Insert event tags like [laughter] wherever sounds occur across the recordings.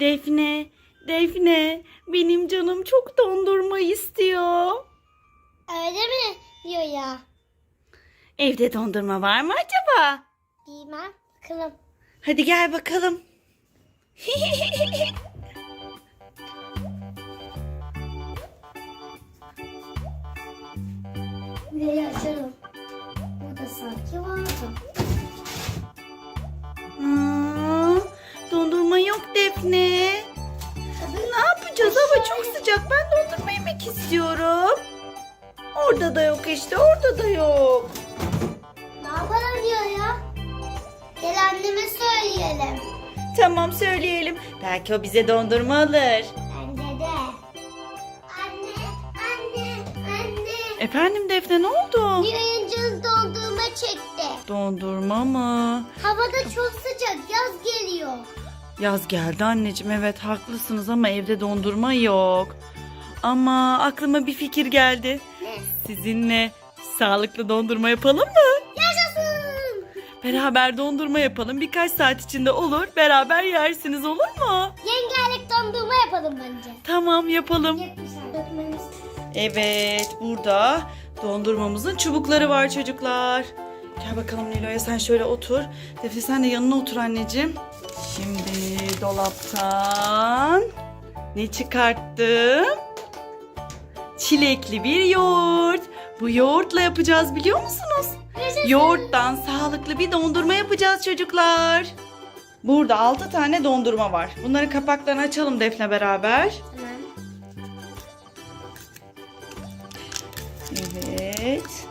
Defne, Defne, benim canım çok dondurma istiyor. Öyle mi diyor ya? Evde dondurma var mı acaba? Bilmem. Bakalım. Hadi gel bakalım. [laughs] Nereye açalım? Burada sanki vardı. İstiyorum. Orada da yok işte. Orada da yok. Ne yapalım diyor ya? Gel anneme söyleyelim. Tamam söyleyelim. Belki o bize dondurma alır. Bence de. Anne, anne, anne. Efendim Defne ne oldu? Yayıncınız dondurma çekti. Dondurma mı? Havada çok sıcak. Yaz geliyor. Yaz geldi anneciğim evet haklısınız ama evde dondurma yok. Ama aklıma bir fikir geldi. Ne? Sizinle sağlıklı dondurma yapalım mı? Yaşasın. Beraber dondurma yapalım. Birkaç saat içinde olur. Beraber yersiniz olur mu? Yengelik dondurma yapalım bence. Tamam yapalım. Evet burada dondurmamızın çubukları var çocuklar. Gel bakalım Nilo'ya sen şöyle otur. Defne sen de yanına otur anneciğim. Şimdi dolaptan ne çıkarttım? Çilekli bir yoğurt. Bu yoğurtla yapacağız biliyor musunuz? Yoğurttan sağlıklı bir dondurma yapacağız çocuklar. Burada 6 tane dondurma var. Bunların kapaklarını açalım Defne beraber. Tamam. Evet.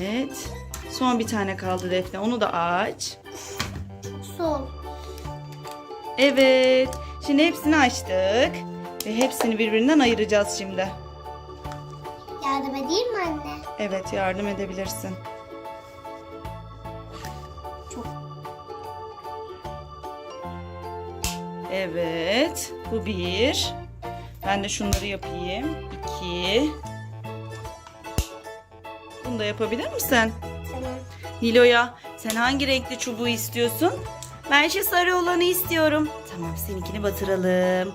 Evet. Son bir tane kaldı Defne. Onu da aç. Sol. Evet. Şimdi hepsini açtık. Ve hepsini birbirinden ayıracağız şimdi. Yardım edeyim mi anne? Evet yardım edebilirsin. Çok. Evet. Bu bir. Ben de şunları yapayım. İki. Bunu da yapabilir misin? Nilo'ya sen hangi renkli çubuğu istiyorsun? Ben şu sarı olanı istiyorum. Tamam seninkini batıralım.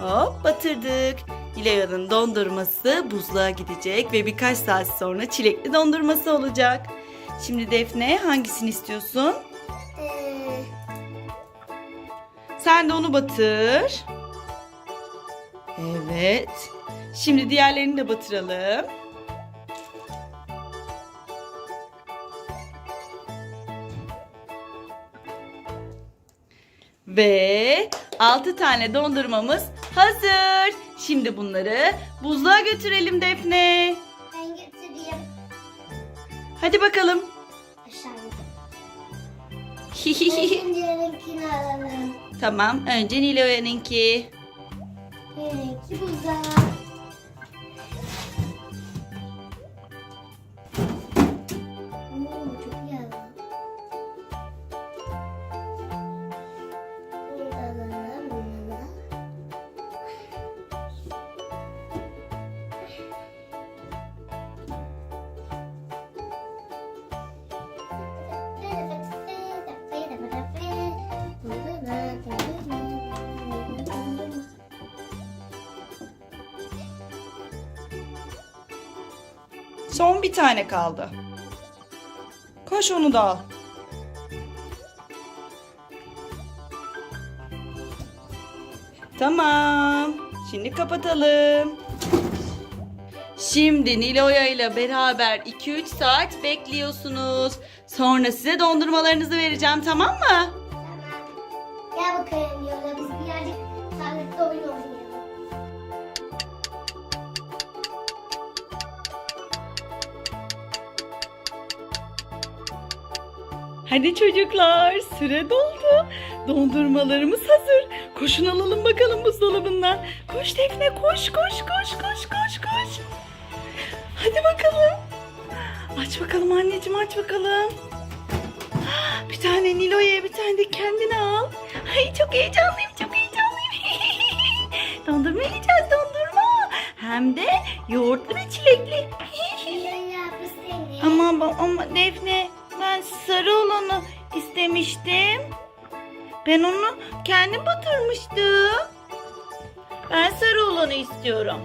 Hop batırdık. Nilo'yanın dondurması buzluğa gidecek ve birkaç saat sonra çilekli dondurması olacak. Şimdi Defne hangisini istiyorsun? Ee, Sen de onu batır. Evet. Şimdi diğerlerini de batıralım. Ve 6 tane dondurmamız hazır. Şimdi bunları buzluğa götürelim Defne. ben getireyim. Hadi bakalım. Aşağıya. Zincirinkini [laughs] alalım. tamam, önce Nilo'yanınki. Benimki güzel. Son bir tane kaldı. Koş onu da al. Tamam. Şimdi kapatalım. Şimdi Niloya ile beraber 2-3 saat bekliyorsunuz. Sonra size dondurmalarınızı vereceğim tamam mı? Hadi çocuklar süre doldu. Dondurmalarımız hazır. Koşun alalım bakalım buzdolabından. Koş Defne koş koş koş koş koş koş. Hadi bakalım. Aç bakalım anneciğim aç bakalım. Bir tane Nilo'ya bir tane de kendine al. Ay çok heyecanlıyım çok heyecanlıyım. [laughs] dondurma yiyeceğiz dondurma. Hem de yoğurtlu ve çilekli. Senin. ama Defne sarı olanı istemiştim. Ben onu kendim batırmıştım. Ben sarı olanı istiyorum.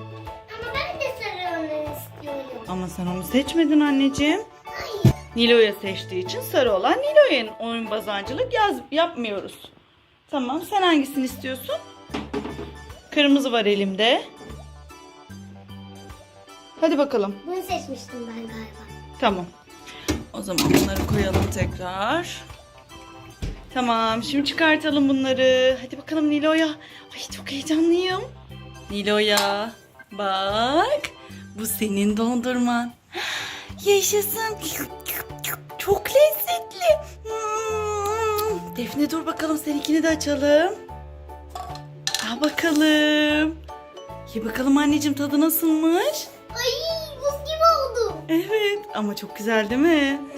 Ama ben de sarı olanı istiyorum. Ama sen onu seçmedin anneciğim. Hayır. Nilo'ya seçtiği için sarı olan Nilo'ya oyun bazancılık yaz, yapmıyoruz. Tamam sen hangisini istiyorsun? Kırmızı var elimde. Hadi bakalım. Bunu seçmiştim ben galiba. Tamam. O zaman bunları koyalım tekrar. Tamam şimdi çıkartalım bunları. Hadi bakalım Nilo'ya. Ay çok heyecanlıyım. Nilo'ya bak. Bu senin dondurman. [gasps] Yaşasın. Çok lezzetli. Hmm. Defne dur bakalım seninkini de açalım. Al bakalım. Ye bakalım anneciğim tadı nasılmış? Ay buz gibi oldu. Evet ama çok güzel değil mi?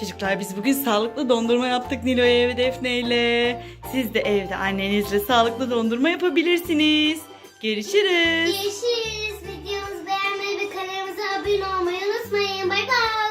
Çocuklar biz bugün sağlıklı dondurma yaptık Nilo'ya ve Defne ile. Siz de evde annenizle sağlıklı dondurma yapabilirsiniz. Görüşürüz. Görüşürüz. Videomuzu beğenmeyi ve kanalımıza abone olmayı unutmayın. Bay bay.